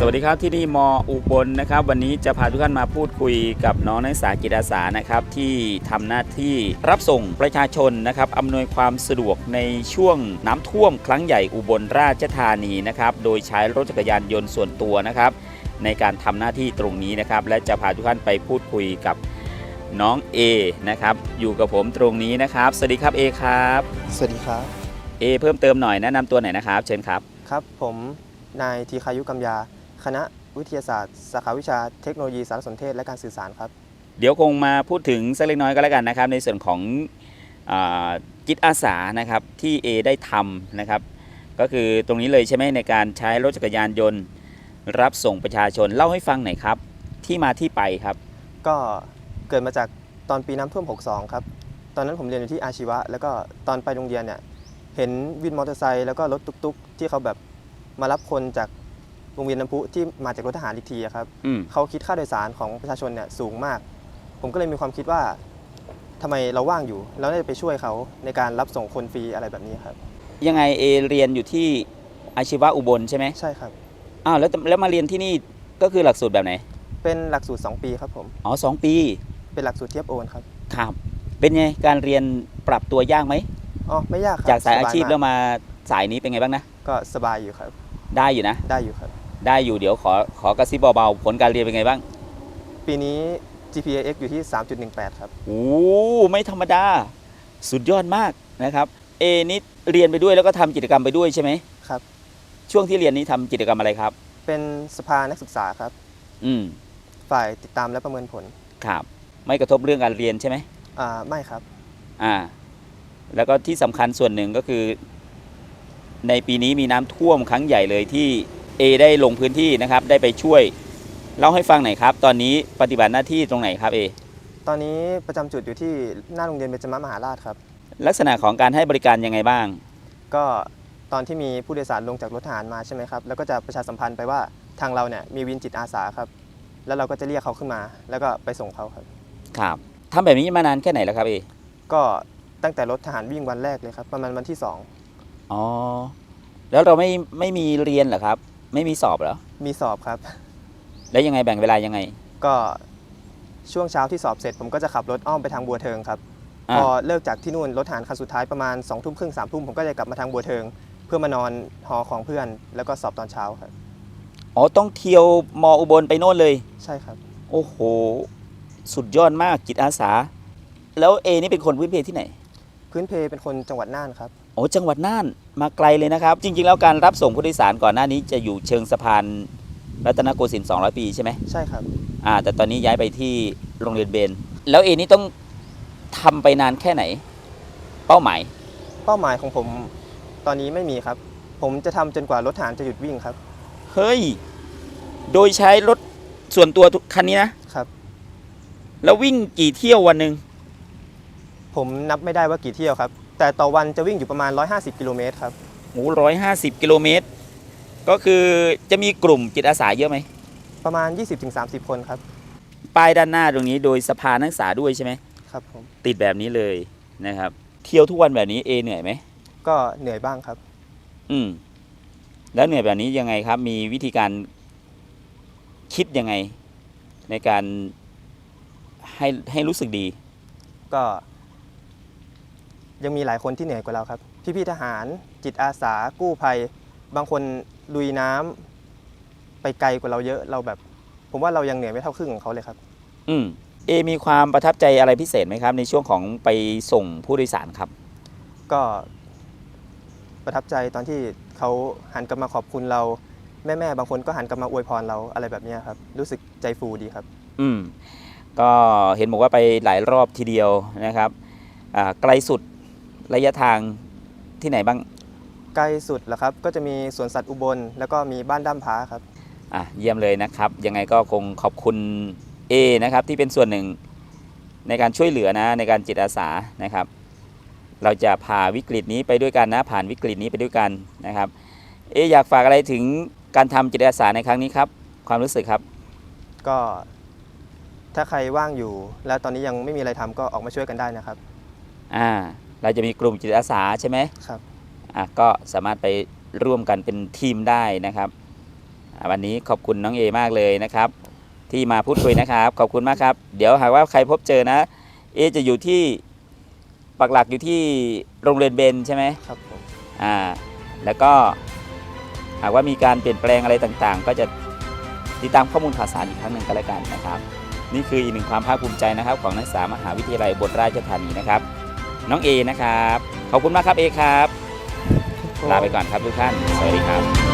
สวัสดีครับที่นี่มอุบลนะครับ วันนี้จะพาทุกท่านมาพูดคุยกับน้องนักศึกษาจิตอาสานะครับ ที่ทำหน้าที่รับส่งประชาชนนะครับอำนวยความสะดวกในช่วงน้ำท่วมครั้งใหญ่อุบลราชธานีนะครับ โดยใช้รถจักรยานยนต์ส่วนตัวนะครับ ในการทำหน้าที่ตรงนี้นะครับ และจะพาทุกท่านไปพูดคุยกับน้อง A นะครับ อยู่กับผมตรงนี้นะครับ สวัสดีครับ A ครับ สวัสดีครับ A เพิ่มเติมหน่อยแนะนำตัวหน่อยนะครับ เชิญครับ ครับผมนายทีคายุกำยา คณะวิทยาศาสตร์ สาขาวิชาเทคโนโลยีสารสนเทศและการสื่อสารครับ เดี๋ยวคงมาพูดถึงสักเล็กน้อยก็แล้วกันนะครับ ในส่วนของอาจิตอาสานะครับที่ A ได้ทำนะครับ ก็คือตรงนี้เลยใช่ไหมในการใช้รถจักรยานยนต์ รับส่งประชาชนเล่าให้ฟังหน่อยครับ ที่มาที่ไปครับ ก็เกิดมาจากตอนปีน้ำท่วม 62 ครับ ตอนนั้นผมเรียนอยู่ที่อาชีวะ แล้วก็ตอนไปโรงเรียนเนี่ยเห็นวินมอเตอร์ไซค์แล้วก็รถตุ๊กๆ ที่เขาแบบมารับคนจาก โรงเรียนน้ำพุที่มาจากรถทหารอีกทีอะครับอืม เขาคิดค่าโดยสารของประชาชนเนี่ยสูงมาก ผมก็เลยมีความคิดว่าทำไมเราว่างอยู่แล้วน่าจะไปช่วยเขาในการรับส่งคนฟรีอะไรแบบนี้ครับ ยังไง A เรียนอยู่ที่อาชีวะอุบลใช่ไหมใช่ครับ อ้าวแล้วแล้วมาเรียนที่นี่ก็คือหลักสูตรแบบไหน เป็นหลักสูตร 2 ปีครับผม อ๋อสองปี เป็นหลักสูตรเทียบโอนครับ ครับ เป็นไงการเรียนปรับตัวยากไหม อ๋อ ไม่ยากครับจากสายอาชีพบแล้วมาสายนี้เป็นไงบ้างนะ ก็สบายอยู่ครับ ได้อยู่นะ ได้อยู่ครับ ได้อยู่เดี๋ยวขอขอกระซิบเบาๆผลการเรียนเป็นไงบ้างปีนี้ GPA X อยู่ที่ 3.18 ครับ โอ้ไม่ธรรมดา สุดยอดมากนะครับ เอนี่เรียนไปด้วยแล้วก็ทำกิจกรรมไปด้วยใช่ไหมครับ ช่วงที่เรียนนี้ทำกิจกรรมอะไรครับ เป็นสภานักศึกษาครับ อืมฝ่ายติดตามและประเมินผลครับ ไม่กระทบเรื่องการเรียนใช่ไหมอ่าไม่ครับ อ่า แล้วก็ที่สำคัญส่วนหนึ่งก็คือ ในปีนี้มีน้ำท่วมครั้งใหญ่เลยที่ เอได้ลงพื้นที่นะครับ ได้ไปช่วยเล่าให้ฟังหน่อยครับ ตอนนี้ปฏิบัติหน้าที่ตรงไหนครับเอตอนนี้ประจำจุดอยู่ที่หน้าโรงเรียนเบญจมมหาราชครับ ลักษณะของการให้บริการยังไงบ้าง ก็ตอนที่มีผู้โดยสารลงจากรถทหารมาใช่ไหมครับ แล้วก็จะประชาสัมพันธ์ไปว่าทางเราเนี่ยมีวินจิตอาสาครับ แล้วเราก็จะเรียกเขาขึ้นมา แล้วก็ไปส่งเขาครับ ครับทำแบบนี้มานานแค่ไหนแล้วครับเอก็ตั้งแต่รถทหารวิ่งวันแรกเลยครับ ประมาณวันที่อ๋อ แล้วเราไม่ไม่มีเรียนเหรอครับ ไม่มีสอบเหรอ2มีสอบครับ แล้วยังไงแบ่งเวลายังไง ก็ช่วงเช้าที่สอบเสร็จ ผมก็จะขับรถอ้อมไปทางบัวเทิงครับ อ่า พอเลิกจากที่นู่นรถทหารคันสุดท้ายประมาณ2องทุ่มครึ่งสามทุ่มผมก็จะกลับมาทางบัวเทิง เพื่อมานอนหอของเพื่อน แล้วก็สอบตอนเช้าครับ อ๋อต้องเที่ยวมออุบลไปโน่นเลย ใช่ครับ โอ้โห สุดยอดมากจิตอาสา แล้วเอนี่เป็นคนพื้นเพที่ไหน พื้นเพเป็นคนจังหวัดน่านครับโอ้จังหวัดน่านมาไกลเลยนะครับ จริง ๆ แล้วการรับส่งผู้โดยสารก่อนหน้านี้จะอยู่เชิงสะพานรัตนโกสินทร์200 ปีใช่ไหมใช่ครับอ่าแต่ตอนนี้ย้ายไปที่โรงเรียนเบน แล้วเอนี่ต้องทำไปนานแค่ไหน เป้าหมาย เป้าหมายของผมตอนนี้ไม่มีครับ ผมจะทำจนกว่ารถทหารจะหยุดวิ่งครับ เฮ้ย โดยใช้รถส่วนตัวทุกคันนี้นะครับ แล้ววิ่งกี่เที่ยววันหนึ่งผมนับไม่ได้ว่ากี่เที่ยวครับ แต่ต่อวันจะวิ่งอยู่ประมาณ 150 กิโลเมตรครับโอ้ร้อยห้าสิบกิโลเมตร ก็คือจะมีกลุ่มจิตอาสาเยอะไหมประมาณ 20-30 คนครับป้ายด้านหน้าตรงนี้โดยสภานักศึกษาด้วยใช่ไหมครับผมติดแบบนี้เลยนะครับ เที่ยวทุกวันแบบนี้เอเหนื่อยไหมก็เหนื่อยบ้างครับ อืม แล้วเหนื่อยแบบนี้ยังไงครับ มีวิธีการคิดยังไง ในการให้ให้รู้สึกดี ก็ ยังมีหลายคนที่เหนื่อยกว่าเราครับ พี่ๆทหารจิตอาสากู้ภัย บางคนลุยน้ำไปไกลกว่าเราเยอะเราแบบ ผมว่าเรายังเหนื่อยไม่เท่าครึ่งของเขาเลยครับ อืมเอมีความประทับใจอะไรพิเศษไหมครับ ในช่วงของไปส่งผู้โดยสารครับ ก็ประทับใจตอนที่เขาหันกลับมาขอบคุณเรา แม่ๆบางคนก็หันกลับมาอวยพรเราอะไรแบบเนี้ยครับ รู้สึกใจฟูดีครับ อืมก็เห็นบอกว่าไปหลายรอบทีเดียวนะครับอ่าไกลสุด ระยะทางที่ไหนบ้างใกล้สุดแล้วครับ ก็จะมีสวนสัตว์อุบล แล้วก็มีบ้านด้ามพ้าครับ อะเยี่ยมเลยนะครับ ยังไงก็คงขอบคุณ A นะครับที่เป็นส่วนหนึ่งในการช่วยเหลือนะในการจิตอาสานะครับ เราจะผ่าวิกฤตนี้ไปด้วยกันนะผ่านวิกฤตนี้ไปด้วยกันนะครับ เอะอยากฝากอะไรถึงการทำจิตอาสาในครั้งนี้ครับ ความรู้สึกครับ ก็ ถ้าใครว่างอยู่ แล้วตอนนี้ยังไม่มีอะไรทำก็ออกมาช่วยกันได้นะครับ อ่า เราจะมีกลุ่มจิตอาสาใช่ไหมครับอะก็สามารถไปร่วมกันเป็นทีมได้นะครับอ่าวันนี้ขอบคุณน้องเอมากเลยนะครับ ที่มาพูดคุยนะครับ ขอบคุณมากครับ เดี๋ยวหากว่าใครพบเจอนะ เอจะอยู่ที่ปักหลักอยู่ที่โรงเรียนเบนใช่ไหมครับผมอ่าแล้วก็หากว่ามีการเปลี่ยนแปลงอะไรต่างๆ ก็จะติดตามข้อมูลข่าวสารอีกครั้งหนึ่งก็แล้วกันนะครับ นี่คืออีกหนึ่งความภาคภูมิใจนะครับ ของนักศึกษามหาวิทยาลัยบนราชธานีนะครับ น้องเอนะครับ ขอบคุณมากครับเอครับ ลาไปก่อนครับทุกท่าน สวัสดีครับ